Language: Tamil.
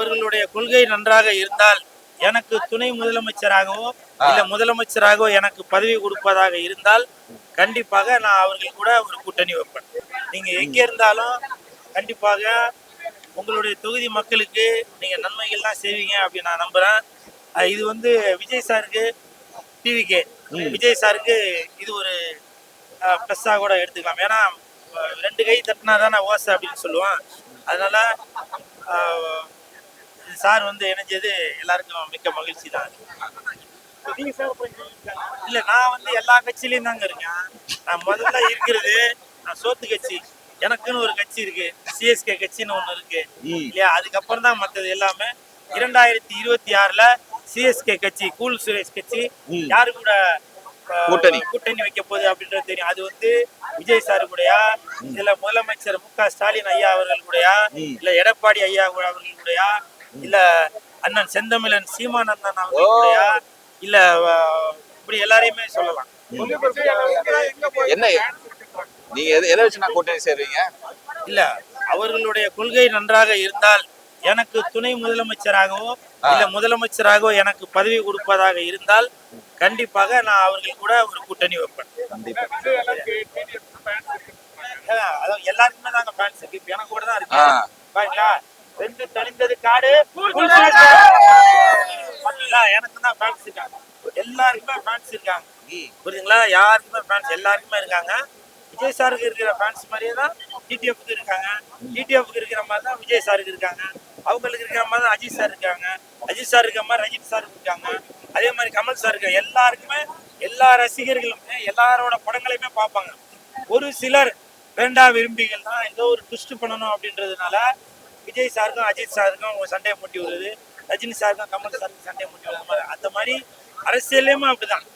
அவர்களுடைய கொள்கை நன்றாக இருந்தால் எனக்கு துணை முதலமைச்சராகவோ இல்ல முதலமைச்சராகவோ எனக்கு பதவி கொடுப்பதாக இருந்தால் கண்டிப்பாக நான் அவர்கள் கூட ஒரு கூட்டணி வைப்பேன். நீங்க எங்க இருந்தாலும் கண்டிப்பாக உங்களுடைய தொகுதி மக்களுக்கு நீங்க நன்மைகள்லாம் செய்வீங்க அப்படின்னு நான் நம்புறேன். இது வந்து விஜய் சாருக்கு டிவிகே விஜய் சாருக்கு இது ஒரு ப்ளஸ்ஸாக கூட எடுத்துக்கலாம். ஏன்னா ரெண்டு கை தட்டினா தானே ஓசை அப்படின்னு சொல்லுவான் அதனால சார் வந்து இணைஞ்சது எல்லாருக்கும் மிக்க மகிழ்ச்சி தான். இல்ல நான் வந்து எல்லா கட்சியிலயும் தாங்க இருக்கேன். நான் முதல்ல இருக்கிறது நான் சோத்து கட்சி. எனக்குன்னு ஒரு கட்சி இருக்கு. சிஎஸ்கே கட்சின்னு ஒண்ணு இருக்கு. இல்லையா? அதுக்கப்புறம் தான் மத்தது எல்லாமே. இரண்டாயிரத்தி இருபத்தி ஆறுல சிஎஸ்கே கட்சி கூல் சுரேஷ் கட்சி யாரு கூட கூட்டணி. கூட்டணி வைக்க போகுது அப்படின்றது தெரியும். அது வந்து விஜய் சாரு கூடயா? இல்ல முதலமைச்சர் மு க ஸ்டாலின் ஐயா அவர்கள் கூடயா? இல்ல எடப்பாடி ஐயா அவர்கள் கூடயா? இல்ல அண்ணன் செந்தமிழன் அவர்கள் கூடயா? இல்ல இப்படி எல்லாரையுமே சொல்லலாம். என்ன நீங்க எதை வச்சு நான் கூட்டணி சேருவீங்க? இல்ல அவர்களுடைய கொள்கை நன்றாக இருந்தால் எனக்கு துணை முதலமைச்சராகவோ இல்ல முதலமைச்சராகவோ எனக்கு பதவி கொடுப்பதாக இருந்தால் கண்டிப்பாக நான் அவர்கள் கூட ஒரு கூட்டணி வைப்பேன். எல்லாருக்குமே தாங்க ஃபேன்ஸ் இருக்கு. எனக்கு கூட தான். இருக்கு. பாருங்களா வெந்து தணிந்தது காடு. எனக்கு தான் ஃபேன்ஸ் இருக்காங்க. எல்லாருக்குமே ஃபேன்ஸ் இருக்காங்க. புரியுதுங்களா? யாருக்குமே ஃபேன்ஸ் எல்லாருக்குமே இருக்காங்க. விஜய் சாருக்கு இருக்கிற ஃபேன்ஸ் மாதிரியே தான் டிடிஎஃப்க்கு இருக்காங்க. டிடிஎஃப்க்கு இருக்கிற மாதிரி தான் விஜய் சாருக்கு இருக்காங்க. அவங்களுக்கு இருக்கிற மாதிரி தான் அஜித் சார் இருக்காங்க. அஜித் சார் இருக்கிற மாதிரி ரஜினி சார் இருக்காங்க. அதே மாதிரி கமல் சார் இருக்காங்க. எல்லாருக்குமே எல்லா ரசிகர்களுமே எல்லாரோட படங்களையுமே பார்ப்பாங்க. ஒரு சிலர் வேண்டா விரும்பிகள் தான் ஏதோ ஒரு ட்விஸ்ட் பண்ணணும் அப்படின்றதுனால விஜய் சாருக்கும் அஜித் சாருக்கும் சண்டையை முட்டி விடுறது ரஜினி சாருக்கும் கமல் சாருக்கும் சண்டையை முட்டி விடுறது மாதிரி அந்த மாதிரி அரசியல்லையுமே அப்படிதான்.